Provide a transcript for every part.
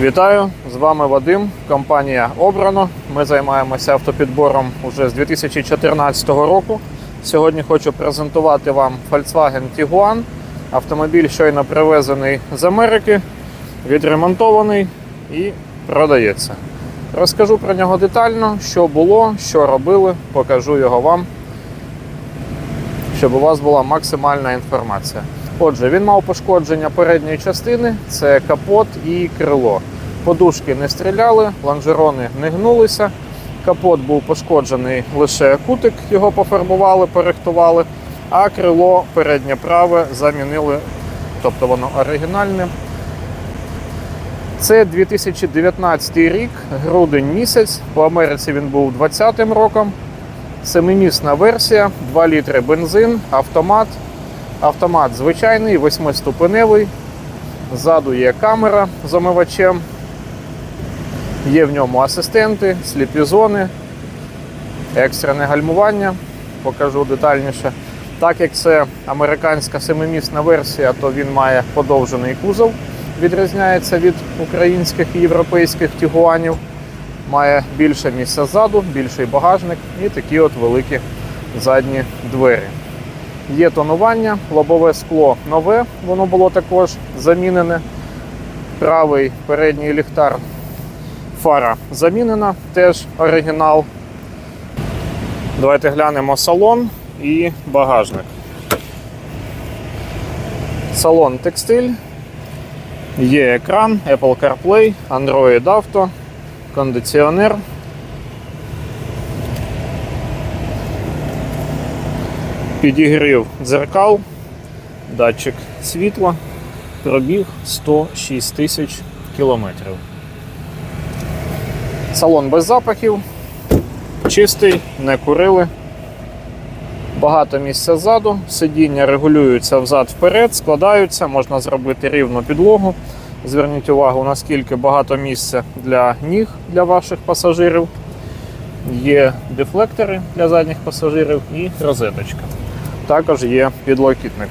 Вітаю! З вами Вадим, компанія Обрано. Ми займаємося автопідбором уже з 2014 року. Сьогодні хочу презентувати вам Volkswagen Tiguan. Автомобіль щойно привезений з Америки, відремонтований і продається. Розкажу про нього детально, що було, що робили, покажу його вам, щоб у вас була максимальна інформація. Отже, він мав пошкодження передньої частини, це капот і крило. Подушки не стріляли, лонжерони не гнулися. Капот був пошкоджений лише кутик, його пофарбували, порихтували, а крило переднє праве замінили, тобто воно оригінальне. Це 2019 рік, грудень місяць. По Америці він був 20-м роком. Семимісна версія, 2 літри бензин, автомат. Автомат звичайний, восьмиступеневий. Ззаду є камера з омивачем. Є в ньому асистенти, сліпі зони, екстрене гальмування. Покажу детальніше. Так як це американська семимісна версія, то він має подовжений кузов, відрізняється від українських і європейських тігуанів. Має більше місця ззаду, більший багажник і такі от великі задні двері. Є тонування, лобове скло нове, воно було також замінене. Правий передній ліхтар фара замінена, теж оригінал. Давайте глянемо салон і багажник. Салон текстиль. Є екран, Apple CarPlay, Android Auto, кондиціонер. Підігрів дзеркал, датчик світла, пробіг 106 тисяч кілометрів. Салон без запахів, чистий, не курили. Багато місця ззаду, сидіння регулюються взад-вперед, складаються, можна зробити рівну підлогу. Зверніть увагу, наскільки багато місця для ніг для ваших пасажирів. Є дефлектори для задніх пасажирів і розеточка. Також є підлокітник.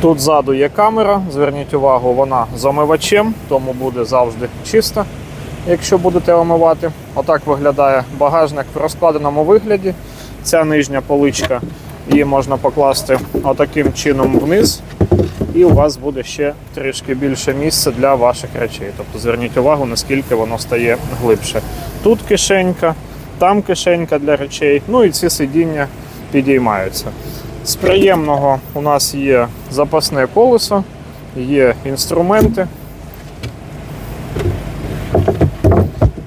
Тут ззаду є камера, зверніть увагу, вона з омивачем, тому буде завжди чиста, якщо будете омивати. Отак виглядає багажник в розкладеному вигляді. Ця нижня поличка, її можна покласти отаким чином вниз, і у вас буде ще трішки більше місця для ваших речей. Тобто зверніть увагу, наскільки воно стає глибше. Тут кишенька, там кишенька для речей, ну і ці сидіння підіймаються. З приємного у нас є запасне колесо, є інструменти.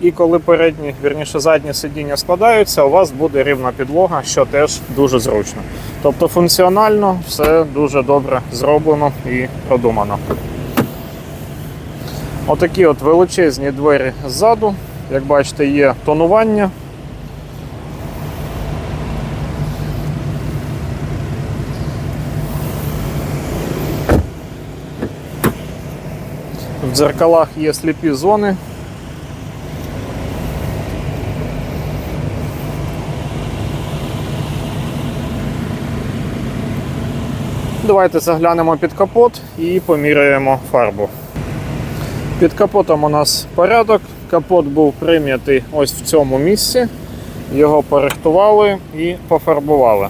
І коли передні, вірніше задні сидіння складаються, у вас буде рівна підлога, що теж дуже зручно. Тобто функціонально все дуже добре зроблено і продумано. Отакі от величезні двері ззаду. Як бачите, є тонування. В дзеркалах є сліпі зони. Давайте заглянемо під капот і поміряємо фарбу. Під капотом у нас порядок. Капот був прийнятий ось в цьому місці. Його порихтували і пофарбували.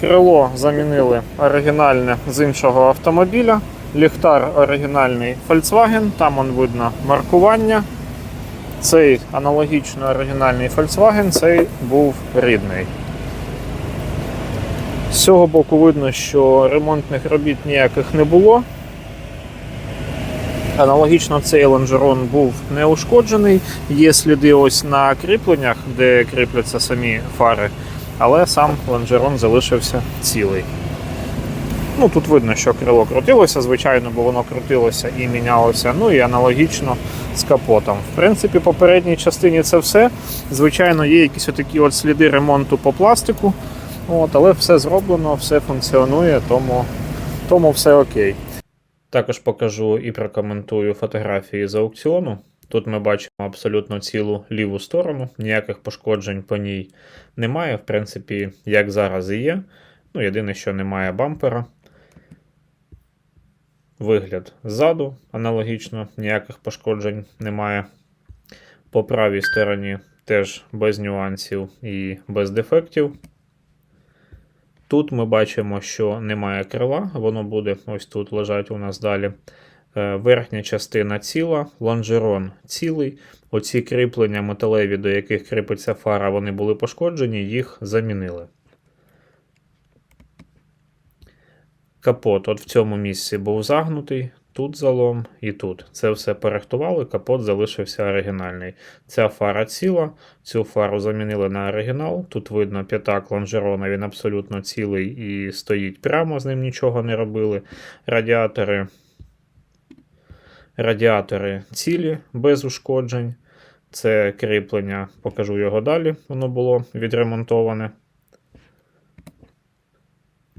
Крило замінили оригінальне з іншого автомобіля. Ліхтар оригінальний Volkswagen, там он видно маркування. Цей аналогічно оригінальний Volkswagen, цей був рідний. З цього боку видно, що ремонтних робіт ніяких не було. Аналогічно цей лонжерон був не ушкоджений. Є сліди ось на кріпленнях, де кріпляться самі фари, але сам лонжерон залишився цілий. Ну, Тут видно, що крило крутилося, звичайно, бо воно крутилося і мінялося. Ну і аналогічно з капотом. В принципі, по передній частині це все. Звичайно, є якісь такі от сліди ремонту по пластику. От, але все зроблено, все функціонує, тому, тому все окей. Також покажу і прокоментую фотографії з аукціону. Тут ми бачимо абсолютно цілу ліву сторону, ніяких пошкоджень по ній немає. В принципі, як зараз і є. Ну, єдине, що немає бампера. Вигляд ззаду. Аналогічно, ніяких пошкоджень немає. По правій стороні теж без нюансів і без дефектів. Тут ми бачимо, що немає крила, воно буде ось тут лежать у нас далі. Е, Верхня частина ціла, лонжерон цілий. Оці кріплення металеві, до яких кріпиться фара, вони були пошкоджені, їх замінили. Капот от в цьому місці був загнутий, тут залом і тут. Це все перехтували, капот залишився оригінальний. Ця фара ціла, цю фару замінили на оригінал. Тут видно п'ятак лонжерона, він абсолютно цілий і стоїть прямо, з ним нічого не робили. Радіатори Радіатори цілі без ушкоджень. Це кріплення, покажу його далі. Воно було відремонтоване.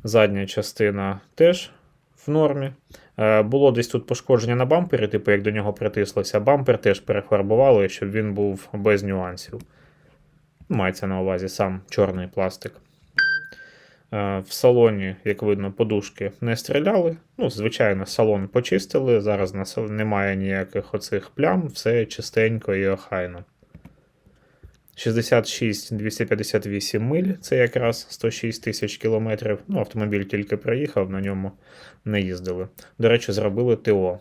Задня частина теж в нормі. Е, Було десь тут пошкодження на бампері, типу як до нього притислося. Бампер теж перефарбували, щоб він був без нюансів. Мається на увазі сам чорний пластик. Е, В салоні, як видно, подушки не стріляли. Ну, звичайно, салон почистили. Зараз немає ніяких оцих плям, все чистенько і охайно. 66 258 миль, це якраз 106 тисяч кілометрів. Ну, автомобіль тільки приїхав, на ньому не їздили. До речі, зробили ТО.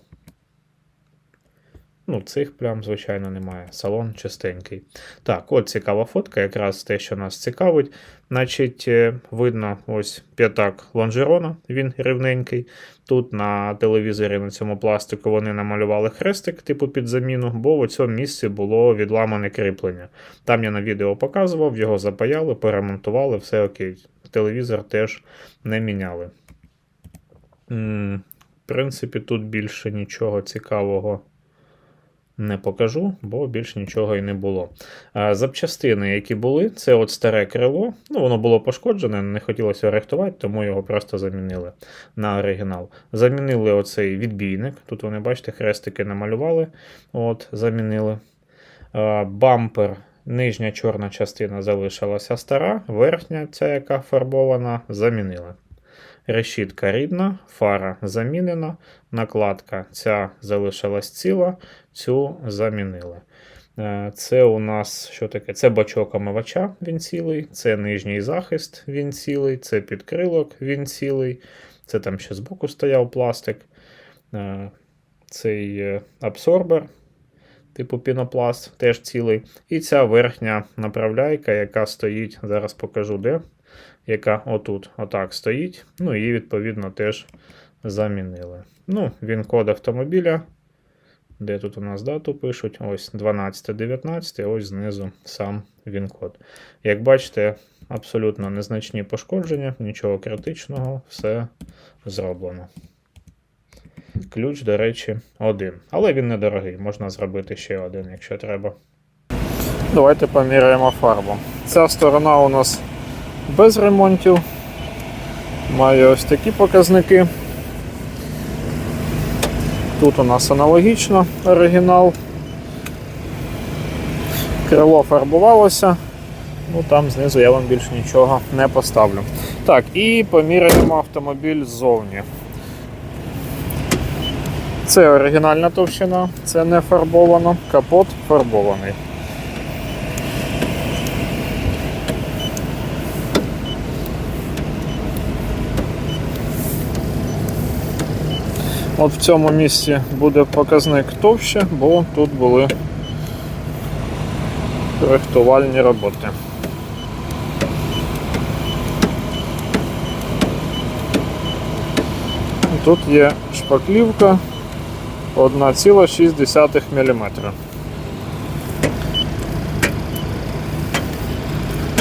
Ну, цих плям, звичайно, немає. Салон чистенький. Так, от цікава фотка, якраз те, що нас цікавить. Значить, е, видно ось п'ятак лонжерона, він рівненький. Тут на телевізорі на цьому пластику вони намалювали хрестик, типу під заміну, бо в цьому місці було відламане кріплення. Там я на відео показував, його запаяли, перемонтували, все окей. Телевізор теж не міняли. М, В принципі, тут більше нічого цікавого не покажу, бо більш нічого і не було. Запчастини, які були, це от старе крило. Ну, воно було пошкоджене, не хотілося рихтувати, тому його просто замінили на оригінал. Замінили оцей відбійник. Тут вони, бачите, хрестики намалювали. От, замінили. Бампер. Нижня чорна частина залишилася стара, верхня, ця, яка фарбована, замінили. Решітка рідна, фара замінена, накладка ця залишилась ціла, цю замінили. Е, Це у нас що таке? Це бачок омивача, він цілий, це нижній захист, він цілий, це підкрилок, він цілий, це там ще збоку стояв пластик. Е, Цей е, абсорбер, типу пінопласт, теж цілий. І ця верхня направляйка, яка стоїть, зараз покажу де, яка отут, отак стоїть. Ну, її, відповідно, теж замінили. Ну, він код автомобіля. Де тут у нас дату пишуть? Ось 12-19, ось знизу сам він-код. Як бачите, абсолютно незначні пошкодження, нічого критичного, все зроблено. Ключ, до речі, один. Але він недорогий, можна зробити ще один, якщо треба. Давайте поміряємо фарбу. Ця сторона у нас без ремонтів. Має ось такі показники. Тут у нас аналогічно оригінал. Крило фарбувалося. Ну там знизу я вам більше нічого не поставлю. Так, і поміряємо автомобіль ззовні. Це оригінальна товщина, це не фарбовано, капот фарбований. От в цьому місці буде показник товще, бо тут були коректувальні роботи. Тут є шпаклівка 1,6 мм.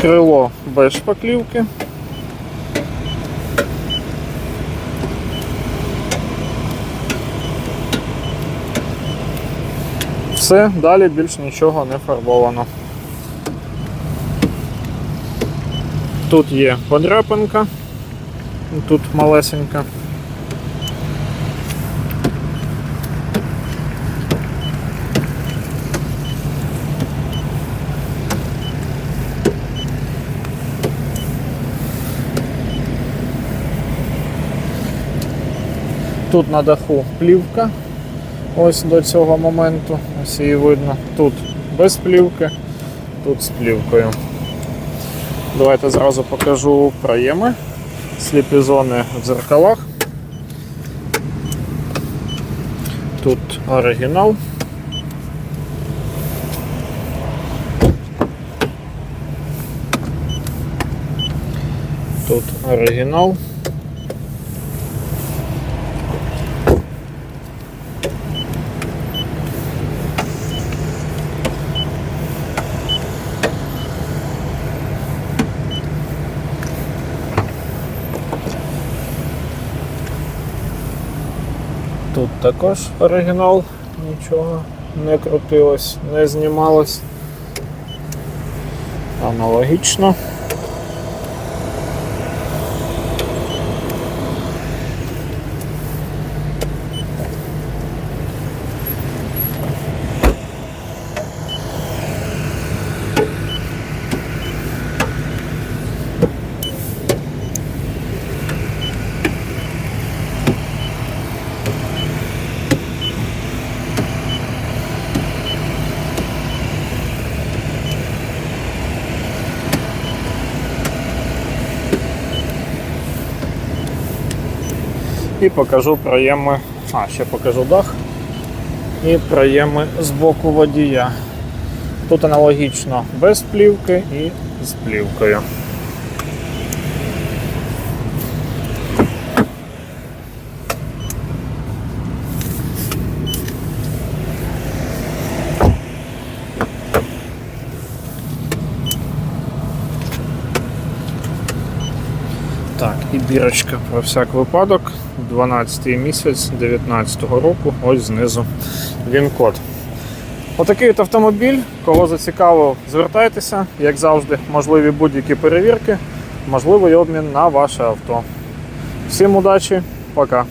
Крило без шпаклівки. Все, далі більш нічого не фарбовано. Тут є подряпинка, тут малесенька. Тут на даху плівка. Ось до цього моменту. Ось її видно. Тут без плівки, тут з плівкою. Давайте зразу покажу проєми. Сліпі зони в дзеркалах. Тут оригінал. Тут оригінал. Тут також оригінал, нічого не крутилось, не знімалось. Аналогічно. І покажу проєми. А, ще покажу дах. І проєми з боку водія. Тут аналогічно без плівки і з плівкою. Так, і бірочка про всяк випадок. 12 місяць 19 року, ось знизу він код. Отакий от автомобіль. Кого зацікавив, звертайтеся, як завжди, можливі будь-які перевірки, можливий обмін на ваше авто. Всім удачі, пока.